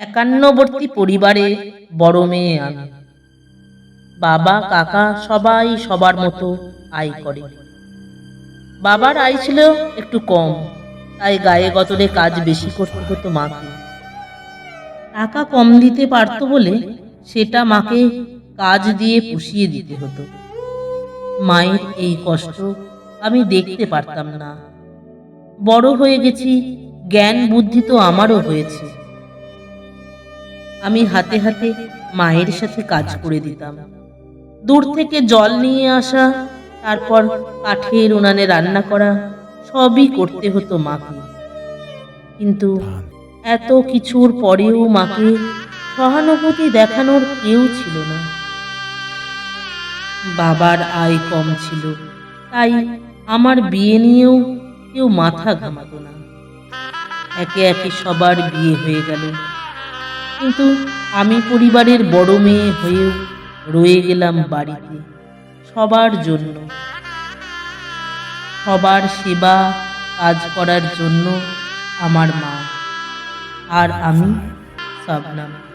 একান্নবর্তী পরিবারে বড় মেয়ে আমি। বাবা, কাকা সবাই সবার মতো আয় করে। বাবার আয় ছিল একটু কম, তাই গায়ে গতরে কাজ বেশি করতে হতো মাকে। টাকা কম দিতে পারতো বলে সেটা মাকে কাজ দিয়ে পুষিয়ে দিতে হতো। মায়ের এই কষ্ট আমি দেখতে পারতাম না। বড় হয়ে গেছি, জ্ঞান বুদ্ধি তো আমারও হয়েছে। আমি হাতে হাতে মায়ের সাথে কাজ করে দিতাম। দূর থেকে জল নিয়ে আসা, তারপর কাঠের উনানে রান্না করা, সবই করতে হতো মাকে। কিন্তু এত কিছুর পরেও মাকে সহানুভূতি দেখানোর কেউ ছিল না। বাবার আয় কম ছিল, তাই আমার বিয়ে নিয়েও কেউ মাথা ঘামাতো না। একে একে সবার বিয়ে হয়ে গেল। কিন্তু আমি পরিবারের বড় মেয়ে হয়েও রয়ে গেলাম বাড়িতে সবার জন্য। সবার সেবা কাজ করার জন্য আমার মা। আর আমি সাবনাম।